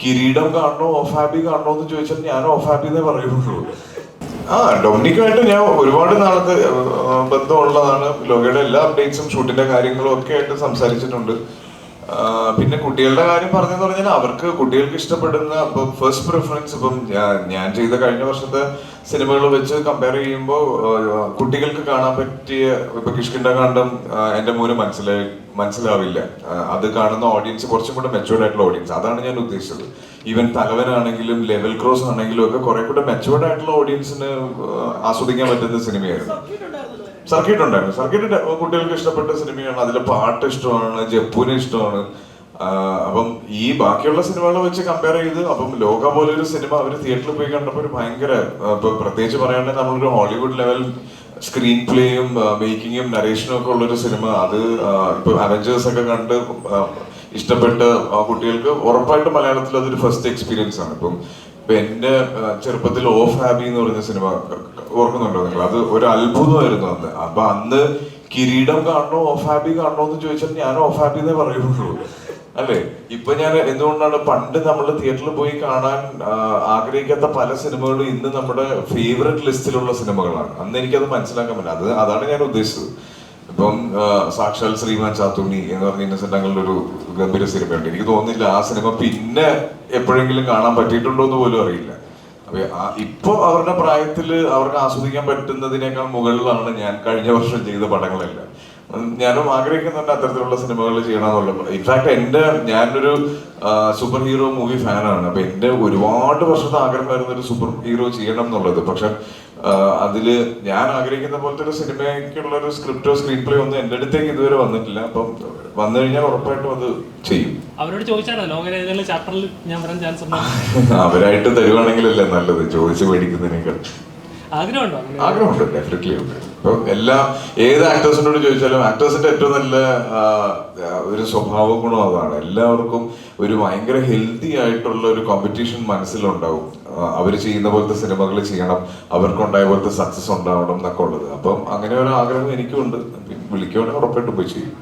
കിരീടം കാണണോ of happy കാണണോ എന്ന് ചോദിച്ചാൽ ഞാൻ ഓഫ് ഹാപ്പി എന്നേ പറയുള്ളൂ. ആ ഡൊമിനിക്കുമായിട്ട് ഞാൻ ഒരുപാട് നാളത്തെ ബന്ധമുള്ളതാണ്. ലോകയുടെ എല്ലാ അപ്ഡേറ്റ്സും ഷൂട്ടിന്റെ കാര്യങ്ങളും ഒക്കെ ആയിട്ട് സംസാരിച്ചിട്ടുണ്ട്. പിന്നെ കുട്ടികളുടെ കാര്യം പറഞ്ഞെന്ന് പറഞ്ഞാൽ അവർക്ക് കുട്ടികൾക്ക് ഇഷ്ടപ്പെടുന്ന ഇപ്പം ഫസ്റ്റ് പ്രിഫറൻസ് ഇപ്പം ഞാൻ ചെയ്ത കഴിഞ്ഞ വർഷത്തെ സിനിമകൾ വെച്ച് കമ്പയർ ചെയ്യുമ്പോൾ കുട്ടികൾക്ക് കാണാൻ പറ്റിയ ഇപ്പൊ കിഷ്കിണ്ട കാണ്ടം എന്റെ മോന് മനസ്സിലായി മനസ്സിലാവില്ല. അത് കാണുന്ന ഓഡിയൻസ് കുറച്ചും കൂടെ മെച്ചുവേർഡ് ആയിട്ടുള്ള ഓഡിയൻസ് അതാണ് ഞാൻ ഉദ്ദേശിച്ചത്. ഈവൻ തലവനാണെങ്കിലും ലെവൽ ക്രോസ് ആണെങ്കിലും ഒക്കെ കുറെ കൂടെ മെച്ചുവേർഡ് ആയിട്ടുള്ള ഓഡിയൻസിന് ആസ്വദിക്കാൻ പറ്റുന്ന സിനിമയായിരുന്നു. സർക്കിട്ട് ഉണ്ടായിരുന്നു സർക്കിട്ട് കുട്ടികൾക്ക് ഇഷ്ടപ്പെട്ട സിനിമയാണ്. അതിലെ പാട്ട് ഇഷ്ടമാണ് ജപ്പുവിനെ ഇഷ്ടമാണ്. അപ്പം ഈ ബാക്കിയുള്ള സിനിമകളെ വെച്ച് കമ്പയർ ചെയ്ത് അപ്പം ലോക പോലെ ഒരു സിനിമ അവർ തിയേറ്ററിൽ പോയി കണ്ടപ്പോൾ ഒരു ഭയങ്കര ഇപ്പൊ പ്രത്യേകിച്ച് പറയുകയാണെങ്കിൽ നമ്മളൊരു ഹോളിവുഡ് ലെവൽ സ്ക്രീൻ പ്ലേയും മേക്കിങ്ങും നരേഷനും ഒക്കെ ഉള്ളൊരു സിനിമ. അത് ഇപ്പൊ അവഞ്ചേഴ്സ് ഒക്കെ കണ്ട് ഇഷ്ടപ്പെട്ട് കുട്ടികൾക്ക് ഉറപ്പായിട്ടും മലയാളത്തിൽ അതൊരു ഫസ്റ്റ് എക്സ്പീരിയൻസ് ആണ്. ഇപ്പം ഇപ്പൊ എന്റെ ചെറുപ്പത്തിൽ ഓഫ് ഹാബി എന്ന് പറഞ്ഞ സിനിമ ഓർക്കുന്നുണ്ടോ നിങ്ങൾ? അത് ഒരു അത്ഭുതമായിരുന്നു അന്ന്. അപ്പൊ അന്ന് കിരീടം കാണണോ ഓഫ് ഹാബി കാണണോ എന്ന് ചോദിച്ചാൽ ഞാൻ ഓഫ് ഹാബി എന്നേ പറയുള്ളൂ. അല്ലേ? ഇപ്പൊ ഞാൻ എന്തുകൊണ്ടാണ് പണ്ട് നമ്മൾ തിയേറ്ററിൽ പോയി കാണാൻ ആഗ്രഹിക്കാത്ത പല സിനിമകളും ഇന്ന് നമ്മുടെ ഫേവററ്റ് ലിസ്റ്റിലുള്ള സിനിമകളാണ്. അന്ന് എനിക്കത് മനസ്സിലാക്കാൻ പറ്റില്ല. അത് അതാണ് ഞാൻ ഉദ്ദേശിച്ചത്. ഇപ്പം സാക്ഷാൽ ശ്രീമാൻ ചാത്തുണ്ണി എന്ന് പറഞ്ഞ ഇന്നസെന്റ് അങ്ങളുടെ ഒരു ഗംഭീര സിനിമയുണ്ട്. എനിക്ക് തോന്നുന്നില്ല ആ സിനിമ പിന്നെ എപ്പോഴെങ്കിലും കാണാൻ പറ്റിയിട്ടുണ്ടോ എന്ന് പോലും അറിയില്ല. അപ്പൊ ഇപ്പൊ അവരുടെ പ്രായത്തിൽ അവർക്ക് ആസ്വദിക്കാൻ പറ്റുന്നതിനേക്കാൾ മുകളിലാണ് ഞാൻ കഴിഞ്ഞ വർഷം ചെയ്ത പടങ്ങളെല്ലാം. ഞാനും ആഗ്രഹിക്കുന്നുണ്ട് അത്തരത്തിലുള്ള സിനിമകൾ ചെയ്യണമെന്നുള്ള. ഇൻഫാക്ട് എന്റെ ഞാനൊരു സൂപ്പർ ഹീറോ മൂവി ഫാനാണ് അപ്പൊ എന്റെ ഒരുപാട് വർഷത്തെ ആഗ്രഹമായിരുന്നു ഒരു സൂപ്പർ ഹീറോ ചെയ്യണം എന്നുള്ളത്. പക്ഷെ ആ, അതിൽ ഞാൻ ആഗ്രഹിക്കുന്ന പോലത്തെ ഒരു സിനിമയ്ക്കുള്ള ഒരു സ്ക്രിപ്റ്റോ സ്ക്രീൻ പ്ലേ ഒന്നും എന്റെ അടുത്തേക്ക് ഇതുവരെ വന്നിട്ടില്ല. അപ്പം വന്നു കഴിഞ്ഞാൽ ഉറപ്പായിട്ടും അത് ചെയ്യും. അവരോട് ചോദിച്ചാണോ അവരായിട്ട് തരുവാണെങ്കിലല്ലേ നല്ലത്. ചോദിച്ചു മേടിക്കുന്നതിനേക്കാൾ. ആഗ്രഹമുണ്ടോ? ഡെഫിനറ്റ്ലി ഉണ്ട്. എല്ലാ ഏത് ആക്ടേഴ്സിനോട് ചോദിച്ചാലും ആക്ടേഴ്സിന്റെ ഏറ്റവും നല്ല ഒരു സ്വഭാവ ഗുണം അതാണ്. എല്ലാവർക്കും ഒരു ഭയങ്കര ഹെൽത്തി ആയിട്ടുള്ള ഒരു കോമ്പറ്റീഷൻ മനസ്സിലുണ്ടാവും. അവർ ചെയ്യുന്ന പോലത്തെ സിനിമകൾ ചെയ്യണം അവർക്കുണ്ടായ പോലത്തെ സക്സസ് ഉണ്ടാവണം എന്നൊക്കെ ഉള്ളത്. അപ്പം അങ്ങനെ ഒരു ആഗ്രഹം എനിക്കും ഉണ്ട് വിളിക്കുവാണെങ്കിൽ ഉറപ്പായിട്ടും പോയി ചെയ്യും.